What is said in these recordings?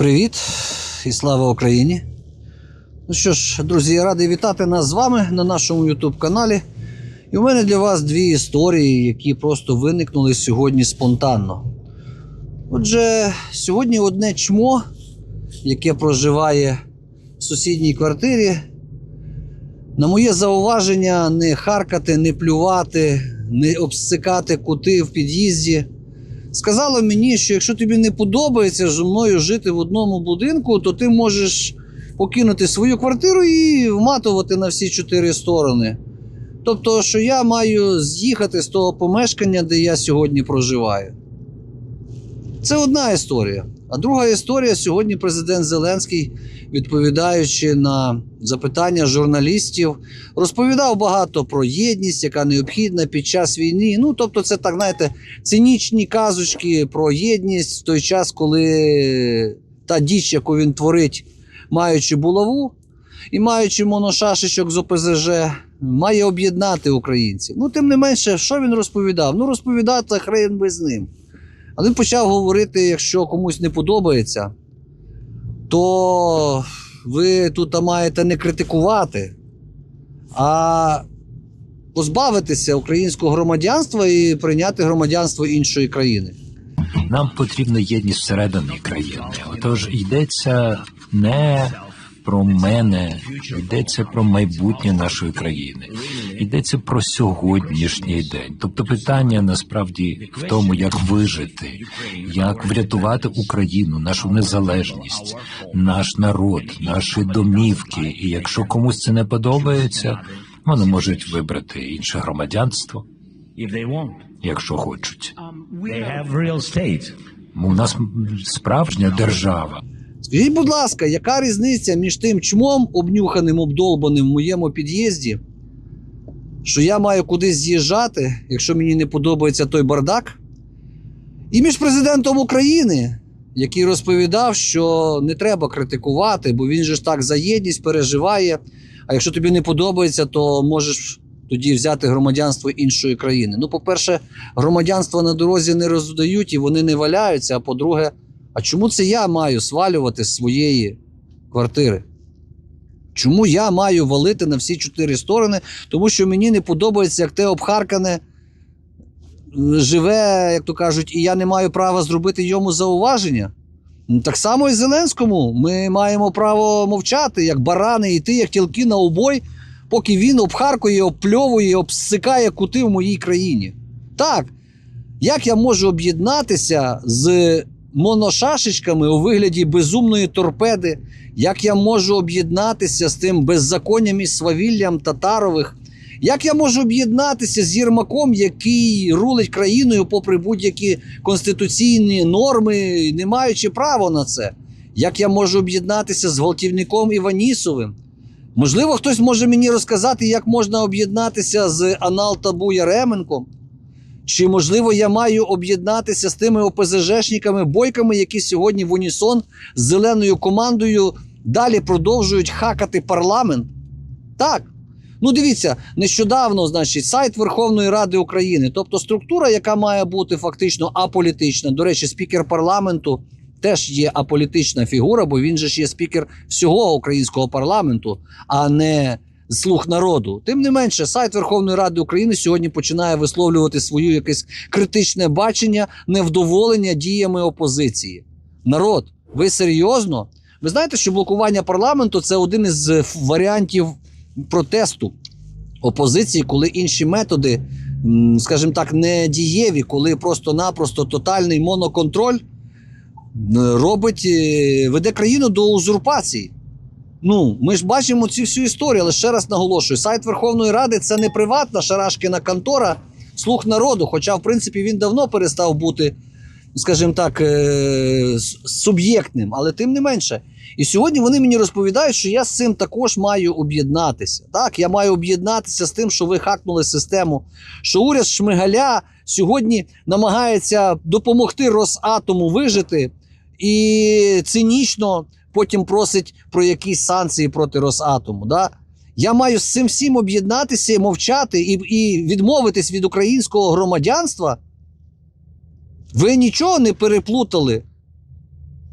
Привіт і слава Україні! Ну що ж, друзі, я радий вітати нас з вами на нашому YouTube каналі. І у мене для вас дві історії, які просто виникнули сьогодні спонтанно. Отже, сьогодні одне чмо, яке проживає в сусідній квартирі, на моє зауваження не харкати, не плювати, не обсикати кути в під'їзді. Сказало мені, що якщо тобі не подобається зі мною жити в одному будинку, то ти можеш покинути свою квартиру і вматувати на всі чотири сторони. Тобто, що я маю з'їхати з того помешкання, де я сьогодні проживаю. Це одна історія. А друга історія сьогодні президент Зеленський, відповідаючи на запитання журналістів, розповідав багато про єдність, яка необхідна під час війни. Ну, тобто, це так, знаєте, цинічні казочки про єдність в той час, коли та діч, яку він творить, маючи булаву і маючи моношашечок з ОПЗЖ, має об'єднати українців. Ну, тим не менше, що він розповідав? Ну, розповідав та хрен би з ним. Але він почав говорити, якщо комусь не подобається, то ви тут маєте не критикувати, а позбавитися українського громадянства і прийняти громадянство іншої країни. Нам потрібна єдність всередині країни. Отож йдеться не про мене, йдеться про майбутнє нашої країни, йдеться про сьогоднішній день. Тобто питання насправді в тому, як вижити, як врятувати Україну, нашу незалежність, наш народ, наші домівки. І якщо комусь це не подобається, вони можуть вибрати інше громадянство, якщо хочуть. State. У нас справжня держава. Скажіть, будь ласка, яка різниця між тим чмом, обнюханим, обдолбаним в моєму під'їзді, що я маю кудись з'їжджати, якщо мені не подобається той бардак, і між президентом України, який розповідав, що не треба критикувати, бо він же ж так за єдність переживає. А якщо тобі не подобається, то можеш тоді взяти громадянство іншої країни. Ну, по-перше, громадянства на дорозі не роздають і вони не валяються. А по-друге, а чому це я маю свалювати з своєї квартири? Чому я маю валити на всі чотири сторони? Тому що мені не подобається, як те обхаркане живе, як то кажуть, і я не маю права зробити йому зауваження. Ну, Так само і Зеленському. Ми маємо право мовчати, як барани, йти, як тілки на обой, поки він обхаркує, обпльовує, обсикає кути в моїй країні. Так, як я можу об'єднатися з моношашечками у вигляді безумної торпеди? Як я можу об'єднатися з тим беззаконням і свавіллям татарових? Як я можу об'єднатися з Єрмаком, який рулить країною попри будь-які конституційні норми, не маючи права на це? Як я можу об'єднатися з гвалтівником Іванісовим? Можливо, хтось може мені розказати, як можна об'єднатися з Анал Табу Яременком? Чи можливо я маю об'єднатися з тими ОПЗЖшниками, бойками, які сьогодні в унісон з зеленою командою далі продовжують хакати парламент? Так. Ну, дивіться, нещодавно, значить, сайт Верховної Ради України, тобто структура, яка має бути фактично аполітична. До речі, спікер парламенту теж є аполітична фігура, бо він же ж є спікер всього українського парламенту, а не слух народу. Тим не менше, сайт Верховної Ради України сьогодні починає висловлювати своє якесь критичне бачення, невдоволення діями опозиції. Народ, ви серйозно? Ви знаєте, що блокування парламенту це один із е, варіантів протесту опозиції, коли інші методи, скажімо так, не дієві, коли просто-напросто тотальний моноконтроль робить, е, веде країну до узурпації. Ну, ми ж бачимо цю всю історію, але ще раз наголошую: сайт Верховної Ради це не приватна шарашкіна контора, слух народу. Хоча, в принципі, він давно перестав бути, скажімо так, е, суб'єктним, але тим не менше. І сьогодні вони мені розповідають, що я з цим також маю об'єднатися. Так, я маю об'єднатися з тим, що ви хакнули систему, що уряд Шмигаля сьогодні намагається допомогти Росатому вижити і цинічно потім просить про якісь санкції проти Росатому. Да? Я маю з цим всім об'єднатися, мовчати і, і відмовитись від українського громадянства. Ви нічого не переплутали.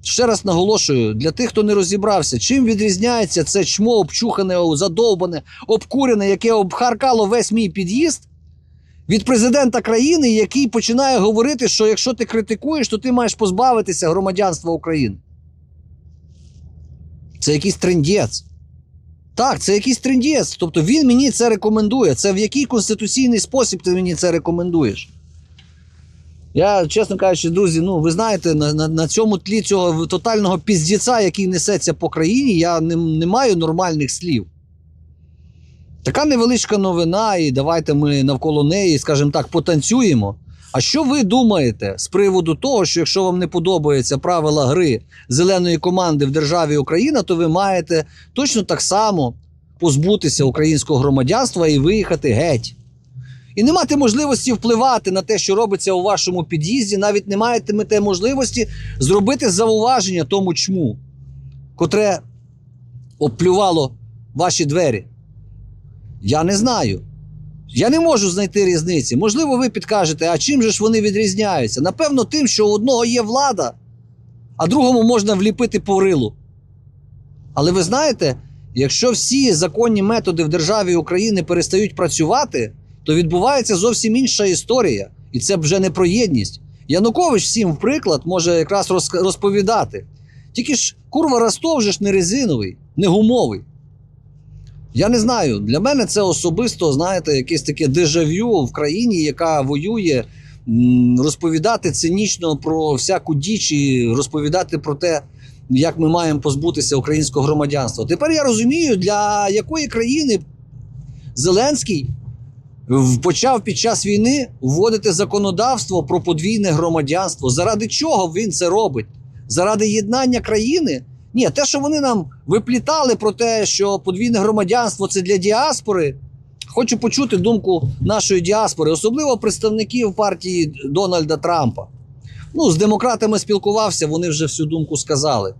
ще раз наголошую, для тих, хто не розібрався, чим відрізняється це чмо обчухане, задовбане, обкурене, яке обхаркало весь мій під'їзд від президента країни, який починає говорити, що якщо ти критикуєш, то ти маєш позбавитися громадянства України. Це якийсь трендець. Так, це якийсь трендець. Тобто він мені це рекомендує. Це в який конституційний спосіб ти мені це рекомендуєш? Я, чесно кажучи, друзі, ну ви знаєте, на, на, на цьому тлі цього тотального піздіця, який несеться по країні, я не, не маю нормальних слів. Така невеличка новина, і давайте ми навколо неї, скажімо так, потанцюємо. А що ви думаєте з приводу того, що якщо вам не подобаються правила гри зеленої команди в державі Україна, то ви маєте точно так само позбутися українського громадянства і виїхати геть? І не мати можливості впливати на те, що робиться у вашому під'їзді, навіть не маєте можливості зробити зауваження тому чму, котре обплювало ваші двері. Я не знаю. Я не можу знайти різниці. Можливо, ви підкажете, а чим же ж вони відрізняються? Напевно, тим, що у одного є влада, а другому можна вліпити по рилу. Але ви знаєте, якщо всі законні методи в державі України перестають працювати, то відбувається зовсім інша історія. І це вже не про єдність. Янукович всім в приклад може якраз розповідати. Тільки ж курва Ростов же ж не резиновий, не гумовий. Я не знаю. Для мене це особисто, знаєте, якесь таке дежавю в країні, яка воює, розповідати цинічно про всяку діч і розповідати про те, як ми маємо позбутися українського громадянства. Тепер я розумію, для якої країни Зеленський почав під час війни вводити законодавство про подвійне громадянство. Заради чого він це робить? Заради єднання країни? Ні, те, що вони нам виплітали про те, що подвійне громадянство це для діаспори. Хочу почути думку нашої діаспори, особливо представників партії Дональда Трампа. Ну, з демократами спілкувався, вони вже всю думку сказали.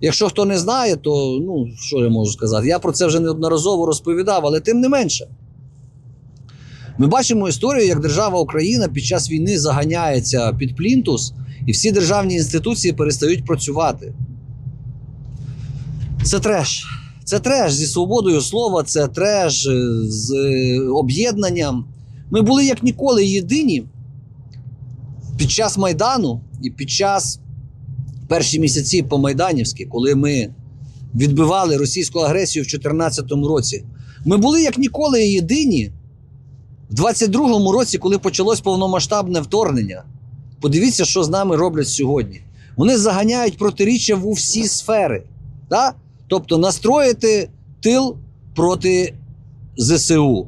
Якщо хто не знає, то ну що я можу сказати? Я про це вже неодноразово розповідав, але тим не менше. Ми бачимо історію, як держава Україна під час війни заганяється під плінтус, і всі державні інституції перестають працювати. Це треш. Це треш зі свободою слова, це треш е, з е, об'єднанням. Ми були як ніколи єдині під час Майдану і під час перші місяці по-майданівськи, коли ми відбивали російську агресію в 2014 році. Ми були як ніколи єдині в 22-му році, коли почалось повномасштабне вторгнення. Подивіться, що з нами роблять сьогодні. Вони заганяють протиріччя в усі сфери. Да? Тобто настроїти тил проти ЗСУ.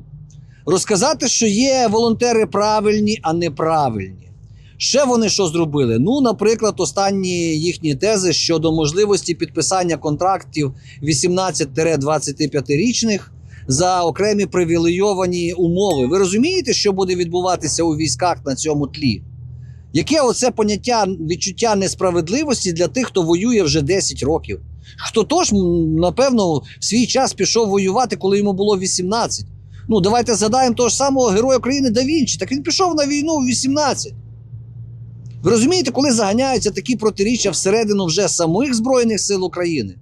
Розказати, що є волонтери правильні, а неправильні. Ще вони що зробили? Ну, наприклад, останні їхні тези щодо можливості підписання контрактів 18-25-річних за окремі привілейовані умови. Ви розумієте, що буде відбуватися у військах на цьому тлі? Яке оце поняття відчуття несправедливості для тих, хто воює вже 10 років? Хто тож, напевно, в свій час пішов воювати, коли йому було 18. Ну, давайте згадаємо того ж самого героя України Да Вінчі. Так він пішов на війну в 18. Ви розумієте, коли заганяються такі протиріччя всередину вже самих Збройних сил України?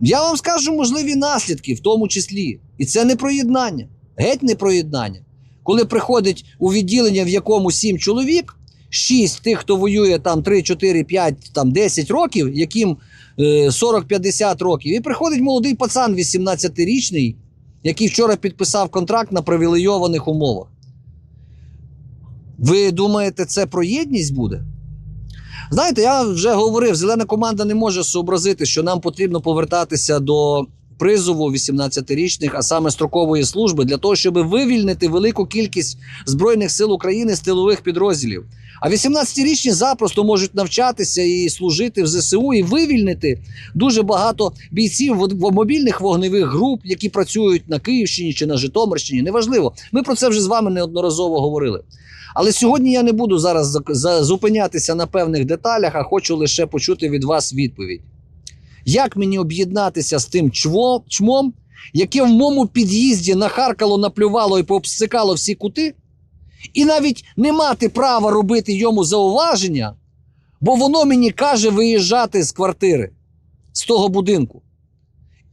Я вам скажу можливі наслідки, в тому числі. І це не проєднання. Геть не проєднання. Коли приходить у відділення, в якому 7 чоловік, 6 тих, хто воює там 3, 4, 5, там 10 років, яким 40-50 років, і приходить молодий пацан 18-річний, який вчора підписав контракт на привілейованих умовах. Ви думаєте, це про єдність буде? Знаєте, я вже говорив, зелена команда не може зобразити, що нам потрібно повертатися до призову 18-річних, а саме строкової служби, для того, щоб вивільнити велику кількість збройних сил України з тилових підрозділів. А 18-річні запросто можуть навчатися і служити в ЗСУ і вивільнити дуже багато бійців в мобільних вогневих груп, які працюють на Київщині чи на Житомирщині. Неважливо. Ми про це вже з вами неодноразово говорили. Але сьогодні я не буду зараз за- за- зупинятися на певних деталях, а хочу лише почути від вас відповідь. Як мені об'єднатися з тим чво, чмом, яке в моєму під'їзді нахаркало, наплювало і пообсикало всі кути, і навіть не мати права робити йому зауваження, Бо воно мені каже виїжджати з квартири, з того будинку.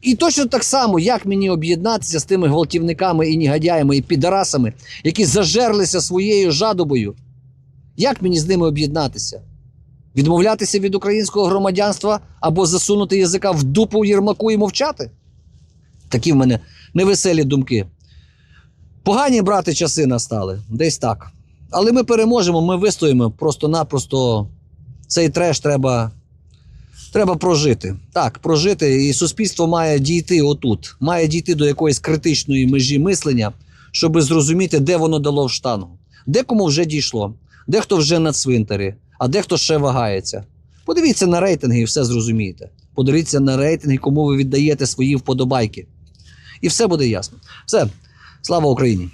І точно так само, як мені об'єднатися з тими гвалтівниками і негодяями і підарасами, які зажерлися своєю жадобою. Як мені з ними об'єднатися? Відмовлятися від українського громадянства або засунути язика в дупу Єрмаку і мовчати? Такі в мене невеселі думки. Погані брати часи настали, десь так. Але ми переможемо, ми вистоїмо. Просто-напросто цей треш треба, треба прожити. Так, прожити, і суспільство має дійти отут, має дійти до якоїсь критичної межі мислення, щоб зрозуміти, де воно дало в штангу. Декому вже дійшло, дехто вже на цвинтарі, а дехто ще вагається. Подивіться на рейтинги і все зрозумієте. Подивіться на рейтинги, кому ви віддаєте свої вподобайки. І все буде ясно. Все, слава Україні!